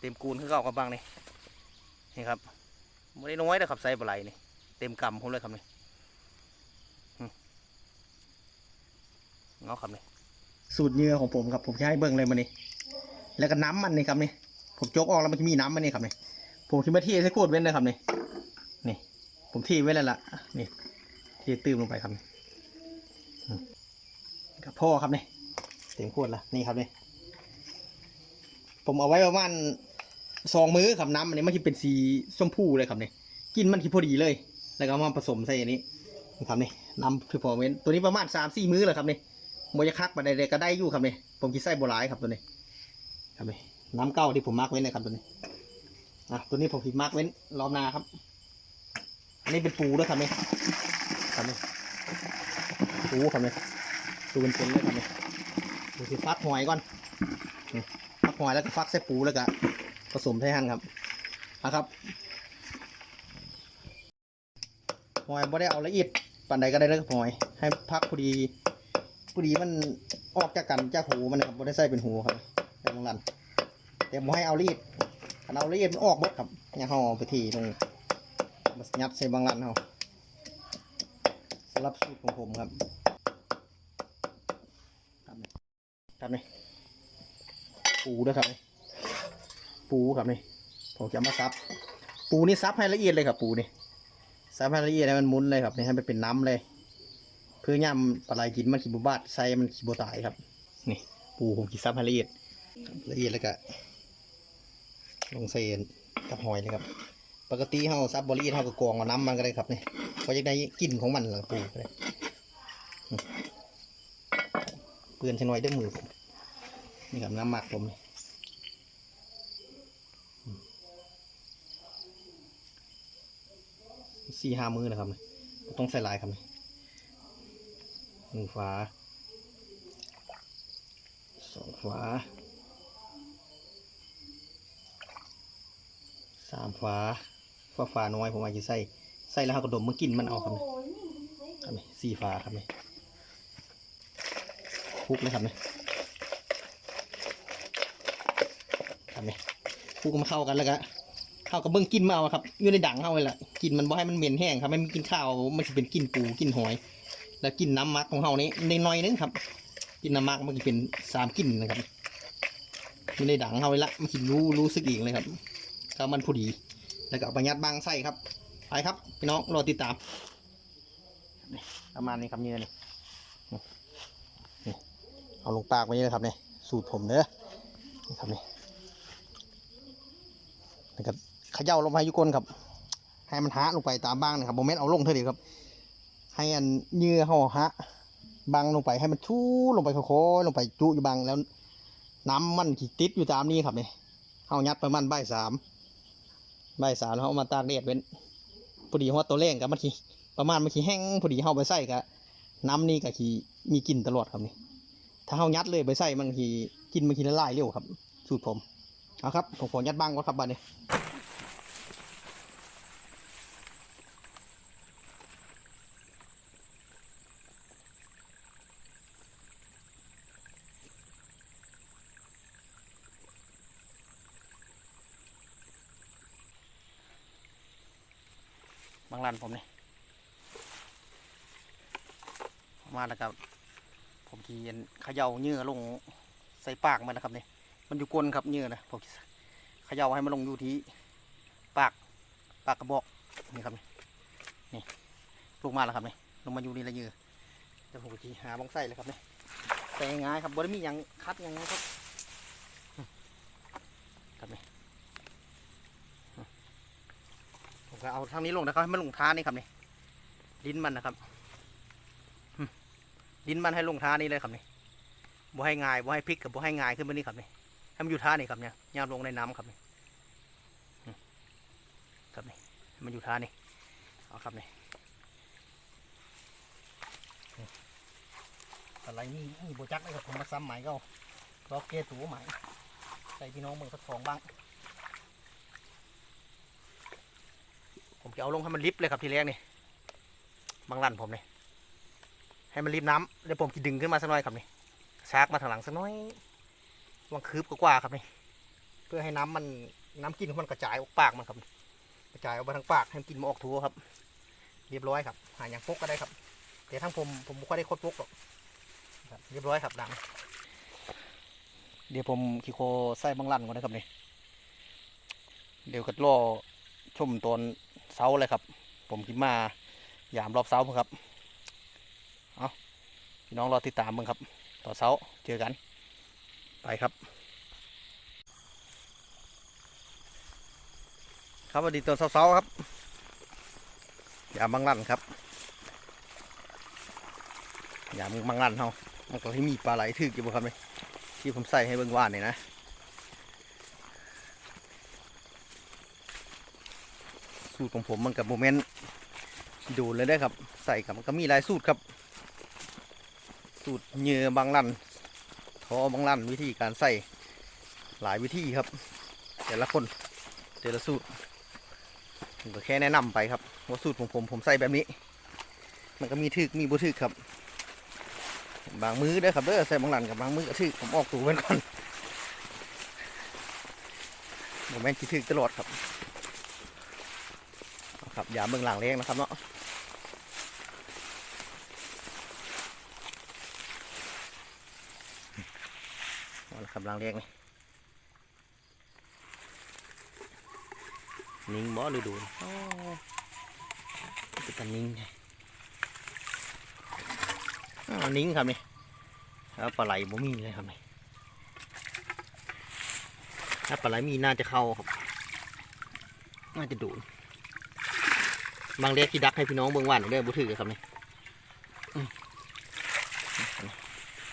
เต็มกูนคือเก่ากับบางนี่นี่ครับไม่ได้น้อยนะครับไซส์ปลาไหลนี่เต็มกำผมเลยครับนี่เงาครับนี่สูตรเนื้อของผมครับผมจะให้เบิ่งเลยมันนี่แล้วก็น้ำมันนี่ครับนี่ผมจกออกแล้วมันจะมีน้ำมันนี่ครับนี่ผมคิดว่าที่ใช้โคตรเว้นเลยครับนี่นี่ ผมที่ไว้แล้วล่ะนี่ที่ตื้มลงไปครับนี่กับพ่อครับนี่เต็มขวดละนี่ครับนี่ผมเอาไว้ประมาณ สองมื้อครับน้ำอันนี้มันจะเป็นสีชมพูเลยครับนี่กินมันคือพอดีเลย แล้วก็มาผสมใส่อันนี้นะครับนี่น้ำคือพอเว้นตัวนี้ประมาณสามสี่มื้อเลยครับนี่โมจะคักมาได้ก็ได้อยู่ครับนี่ผมกินไส้โบราณครับตัวนี้ครับนี่น้ำเก้าที่ผมมาร์กไว้เลยครับตัวนี้อะตัวนี้ผมพิมาร์กเว้นรอบนาครับ อันนี้เป็นปูด้วยครับนี่ครับนี่ปูครับนี่ปูเป็นเป็นเลยครับนี่ดูสิฟักหอยก่อนฟักหอยแล้วก็ฟักใส่ปูแล้วก็ ผสมใส่หั่นครับนะครับหอยบ่ได้เอาละเอียดปานใดก็ได้เลยหอย ให้พักพอดีพอดีมันออกจากกันจากหูมันนะครับบ่ได้ใส่เป็นหูครับแต่บางรันแต่บ่ให้เอาละเอียดถ้าเอาละเอียดมันออกหมดครับอย่าห่อไปทีตรงมายัดใส่บางรันเขาสำหรับสูตรของผมครับครับนี่ครับนี่ปูด้วยครับนี่ ปูครับนี่ผมจะมาซับ ปูนี่ซับให้ละเอียดเลยครับปูนี่ซับให้ละเอียดให้มันมุนเลยครับนี่ให้มันเป็นน้ำเลย เพื่อย่ำปลาไหลกินมันขีบบาดใส่มันขีบตายครับ นี่ ปูผมขีซับให้ละเอียดละเอียดแล้วก็ลงเซนกับหอยเลยครับ ปกติเขาซับบริเอียดเขาก็กรองเอาน้ำมันก็ได้ครับนี่เพราะจะได้กลิ่นของมันหลังปูก็ได้อืมเปื้อนชะน้อยด้วยมือผมนี่ครับน้ำหมักผมนี่ สี่ห้ามือนะครับนี่ต้องใส่ลายครับนี่หนึ่งฝาสองฝาสามฝาฝาฝาน้อยผมอาจจะใส่ใส่แล้วเขาก็ดมมันกินมันเอาครับนี่ครับสี่ฝาครับนี่คลุกเลยครับนี่ครับนี่คลุกมาเข้ากันแล้วก็เข้าวกับเบิ้งกินมาเอาครับอยู่ในดังเข้าเลยล่ะกินมันบ่ให้มันเหม็นแห้งครับไม่มันกินข้าวมันจะเป็นกินปูกินหอย แล้วกินน้ำมักของเขานี้ในน้อยนึงครับ กินน้ำมักมันจะเป็นสามกินนะครับอยู่ในดังเข้าเลยละมันกินรู้รู้สึกเองเลยครับก็มันพอดี แล้วก็เอาไปยัดบางไส้ครับไปครับพี่น้องรอติดตามประมาณนี้ครับเนื้อนี่นี่เอาลงปากไว้เลยครับเนี่ยสูตรผมเด้อนี่ครับนี่แล้วก็ ย่าลงไปยุก้นครับ ให้มันหะลงไปตามบ้างนะครับโมเมนต์เอาลงเท่าเดียวครับ ให้อันเยื่อห่อหะบังลงไปให้มันชูลงไปโค้ลงไปจุอยู่บังแล้ว น้ำมันขีติดอยู่ตามนี้ครับนี่เอายัดประมาณใบสามใบสามแล้วเอามาตากแดดเว้นพอดีหัวตัวเร่งกับมันขีประมาณมันขีแห้งพอดีเข้าไปใส่กับน้ำนี่กับขีมีกลิ่นตลอดครับนี่ถ้าเอายัดเลยไปใส่มันขีกินมันขีละลายเร็วครับ สูตรผมเอาครับผมขอยัดบ้างก่อนครับบัดนี้ บางรันผมนี่มาแล้วครับผมทีเย็นเขย่าเหงื่อลงใส่ปากมันนะครับนี่มันอยู่ก้นครับเหงื่อนะผมเขย่าให้มันลงอยู่ที่ปากปากกระบอกนี่ครับนี่นี่ลงมาแล้วครับนี่ลงมาอยู่นี่ละเหงื่อเดี๋ยวผมจะหาบ้องไส้เลยครับนี่แต่ง่ายครับบริมีหยังคัดยังนะครับครับนี่ผมก็ เอาทางนี้ลงนะครับให้มันลงท่านี่ครับนี่ลิ้นมันนะครับลิ้นมันให้ลงท่านี่เลยครับนี่บ่ให้ง่ายบ่ให้พลิกกับบ่ให้ง่ายขึ้นมานี่ครับนี่ให้มันอยู่ท่านี่ครับเนี่ยยามลงในน้ำครับนี่ครับนี่ให้มันอยู่ท่านี่เอาครับนี่อะไรนี่นี่โบจักเลยครับผมมาซ้ำใหม่ก็ล็อกเกตูใหม่ใส่พี่น้องเมืองสักสองบ้าง ผมจะเอาลงให้มันลิฟเลยครับทีแรกนี่บางรันผมนี่ให้มันลิฟน้ำแล้วผมจะดึงขึ้นมาสักหน่อยครับนี่ชากมาทางหลังสักหน่อยวังคืบกว่าครับนี่เพื่อให้น้ำมันน้ำกินของมันกระจายออกปากมันครับ กระจายออกมาทางปากให้มันกินมาออกทั่วครับ เรียบร้อยครับ หาอย่างพกก็ได้ครับแต่ทั้งผมผมไม่ค่อยได้โคตรพกหรอกเรียบร้อยครับดังเดี๋ยวผมขี้โคใส่บางลันก่อนนะครับนี่เดี๋ยวก็รอ ชมตอนเสาเลยครับ ผมคิดมายามรอบเสาพุ่นครับ เอาพี่น้องรอติดตามมึงครับ ต่อเสาเจอกัน ไปครับ ครับสวัสดีตอนเสาๆครับ ยามบางลั่นครับยามบางลั่นเฮามันก็ที่มีปลาไหลถึกอยู่บ่ครับเนี่ยที่ผมใส่ให้เบิ่งว่านนี่นะ สูตรของผมมันกับโมเมนต์ดูเลยได้ครับ ใส่กับมันก็มีหลายสูตรครับ สูตรเหยื่อบางลั่นทอบางลั่นวิธีการใส่หลายวิธีครับ แต่ละคนแต่ละสูตรผมก็แค่แนะนำไปครับว่าสูตรของผมผมใส่แบบนี้ มันก็มีทึกมีบุทึกครับ บางมือเด้ครับเด้อใส่บางหลันกับบางมือก็ทึกผมออกตัวเป็นก่อนผมแม่นคิดทึกตลอดครับ อาครับอย่าเบิ่งหลังเลี้ยงนะครับเนาะเอาละครับหลังเลี้ยงนี่นิ่งบ่หรือดูอ๋อเป็นตานิ่งไงนิ่งครับนี่แล้วปลาไหลบ่มีเลยครับนี่ถ้าปลาไหลมีน่าจะเข้าครับ น่าจะดูด บางเรียกที่ดักให้พี่น้องเบิ่งว่านเด้อบุถือครับนี่อืม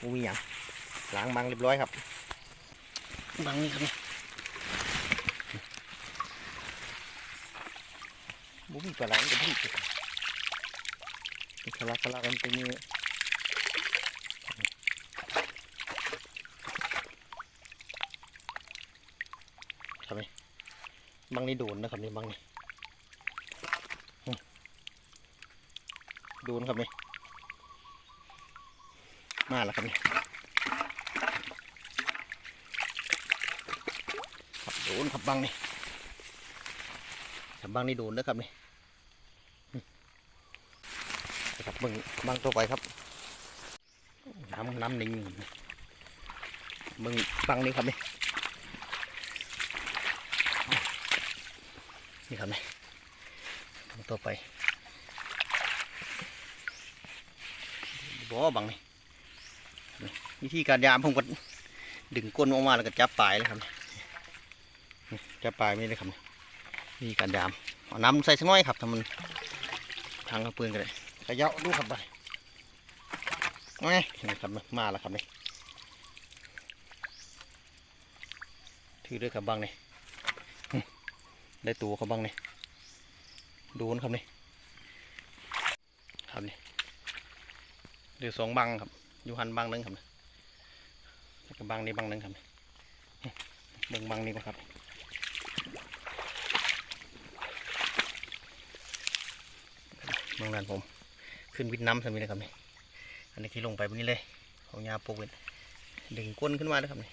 บ่มีหยังล้างบางเรียบร้อยครับบางนี่ครับนี่บุ้มีปลาไหลมันก็บุ้มีมันคลาคลากันตรงนี้ครับนี่บางนี่โดนนะครับนี่บางนี่อืมโดูนครับนี่มาแล้วครับนี่ครับโดนครับบางนี่ครับบางนี่โดนนะครับนี่ครับบิ่งบางตัวไปครับน้ำน้ำนิ่งบังบังนี้ครับนี่นี่ครับนี่ตัวไป บ่บังนี่วิธีการยามผมก็ดึงก้นออกมาแล้วก็จับปลายเลยครับนี่จับปลายไม่ได้ครับนี่วิธีการยามเอาน้ำใส่สักน้อยครับทำมันทางกระเปือนกันเลยขยะดูครับไปนี่ครับมาแล้วครับนี่ถือด้วยครับบังนี่ได้ตัวเขาบังนี่ดูนครับนี่ครับนี่ เดือสองบังครับ อยู่หันบังหนึงครับนี่แล้วก็บังนี้บังหนึงครับนี่อื้อเบิ่งบังนี้ก่อนครับบังนั้นผม ขึ้นวิดน้ำสมินะครับนี่อันนี้ที่ลงไปบนนี้เลยเอายาปลูกเวนดึงก้นขึ้นมาเลยครับนี่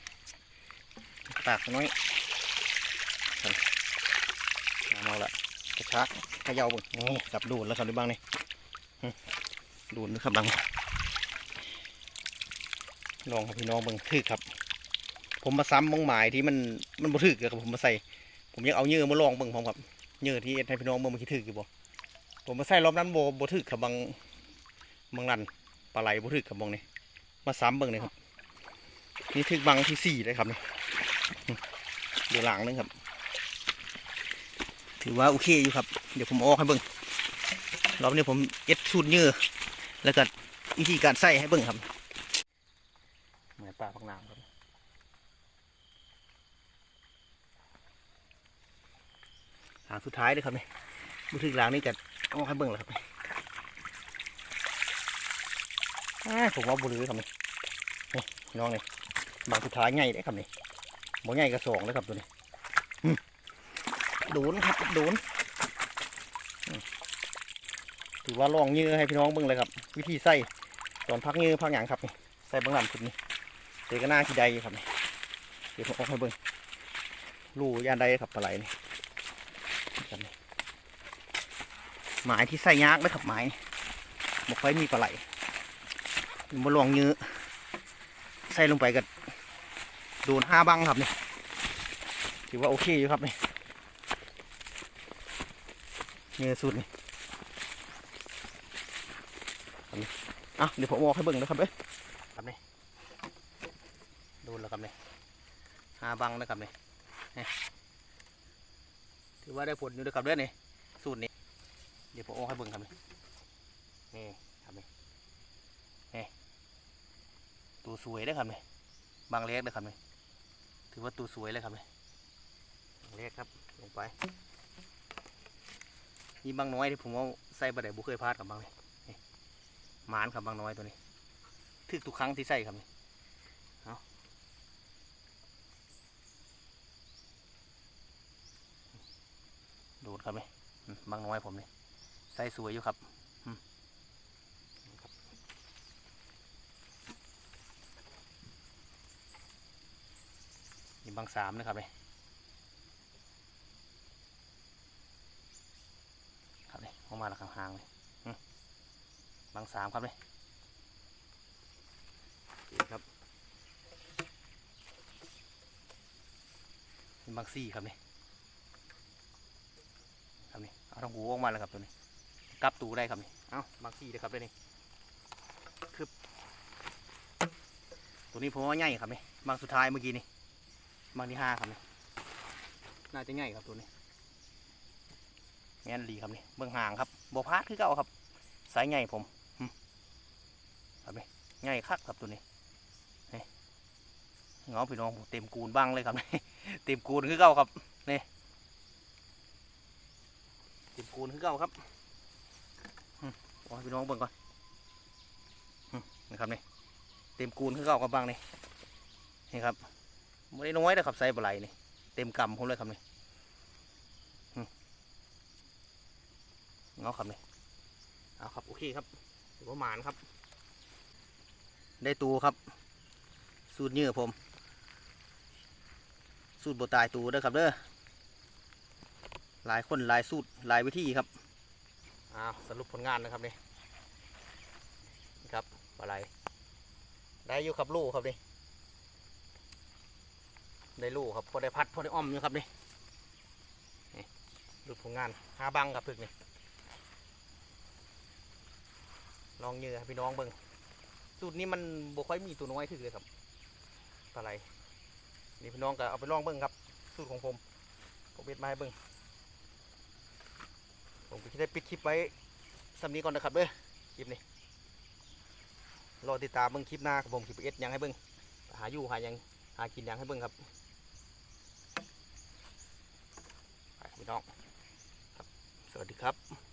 ปากน้อยครับเอาละกระชักขย่าบุนี่กลับดูดแล้วครับดูบ้างนี้ดูดนะครับบัง ลองครับพี่น้องเบิ่งถือครับ ผมมาซ้ำมองหมายที่มันมันบ่ถือกับผมมาใส่ ผมยังเอาเยื่อมาลองเบิ่งพร้อมครับเยื่อที่ให้พี่น้องเบิ่งมันคิดถืออยู่บ่ผมมาใส่รอบนั้นโบโบถึกกับบางบางรันปลาไหลโบถึกกับบางนี่มาซ้ำเบิ่งนี่ครับนี่ถึกบางที่สี่เลยครับนี่เดี๋ยวหลังนึงครับ ถือว่าโอเคอยู่ครับ เดี๋ยวผมออกให้เบิ่งรอบนี้ผมเอ็ดสูตรเนื้อแล้วก็วิธีการใส่ให้เบิ่งครับาพักน้ำครับหางสุดท้ายเลยครับนี่บุถึกหลังนี่ก็เอาให้เบิ่งแล้วครับผมว่าบุรือครับนี่นี่น้องนี่บางสุดท้ายใหญ่เลยครับนี่บ่ใหญ่ก็สองแล้วครับตัวนี้โดนครับโดนถือว่าลองเยื้อให้พี่น้องเบิ่งเลยครับ วิธีใส่ตอนพักเยื้อพักหยางครับใส่บางหลังสุดนี่ เจอก็น้าที่ใดครับนี่เดี๋ยวผมเอาให้เบิ่งรูยานใดครับปลาไหลนี่ครับนี่หมายที่ใส่ยากนะครับหมายบ่ค่อยมีปลาไหลมาลองยื้อใส่ลงไปกันโดนห้าบังครับนี่ถือว่าโอเคอยู่ครับนี่เนื้อสุดนี่จับนี่อะเดี๋ยวผมเอาให้เบิ่งนะครับเด้อครับนี่โด นแล้วครับนี่หาบังนะครับนี่ถือว่าได้ผลอยู่ด้วยครับเด้อนี่สูตรนี้ เดี๋ยวผมเอาให้เบิ่งครับนี่นี่ครับนี่นี่ตัวสวยเด้อครับนี่บางเล็กเด้อครับนี่ถือว่าตัวสวยเลยครับนี่เล็กครับลงไปนี่บางน้อยที่ผมเอาใส่บะไดบุเคยพลาดกับบางนี่นี่หมานกับบางน้อยตัวนี้ถึกทุกครั้งที่ใส่ครับนี่เอา ดูดครับนี่อืมบางน้อยผมนี่ใส่สวยอยู่ครับนี่บางสามนะครับนี่ครับนี่ออกมาแล้วห่างๆเลยบางสามครับนี่ครับบางสี่ครับนี่ครับนี่ เอาทั้งหูออกมาแล้วครับตัวนี้กลับตูได้ครับนี่เอาบางสี่เลยครับเลยนี่คือตัวนี้ผมว่าใหญ่ครับนี่บางสุดท้ายเมื่อกี้นี่บางที่ห้าครับนี่น่าจะง่ายครับตัวนี้แม่นดีครับนี่เบื้องห่างครับบพาดคือเก่าครับ สายใหญ่ผมครับนี่ง่ายคักครับตัวนี้เงาพี่น้องเต็มกูนบ้างเลยครับนี่เต็มกูนคือเก่าครับนี่ เต็มกูนคือเก่าครับหึเอพี่น้องเบิ่งก่อนนะครับนี่เต็มกูนคือเก่ากับบางนี่นี่ครับไม่ได้น้อยนะครับไซส์ปลาไหลนี่เต็มกำผมเลยครับนี่เงาครับนี่เอาครับโอเคครับถือว่าหมานครับ ได้ตูครับ สูตรเนื้อผม สูตรบตายตูเด้อครับเด้อ หลายคนหลายสูตรหลายวิธีครับอ้าวสรุปผลงานนะครับนี่นะครับปลาไหลได้อยู่ครับลูกครับนี่ได้ลูกครับพอได้พัดพอได้อ้อมอยู่ครับนี่นี่ดูผลงานหาบังครับพึกนี่ลองเยือให้พี่น้องเบิ่งสูตรนี้มันบ่ค่อยมีตัวน้อยถึกเลยครับปลาไหลนี่พี่น้องก็เอาไปลองเบิ่งครับ สูตรของผมผมเบ็ดมาให้เบิ่ง ผมก็จะได้ปิดคลิปไว้สำนี้ก่อนนะครับเด้อคลิปนี้รอติดตามเบิ้งคลิปหน้าของผมคลิปเอ็ดยังให้เบิ้งหาอยู่หายังหากินยังให้เบิ้งครับไปพี่น้องสวัสดีครับ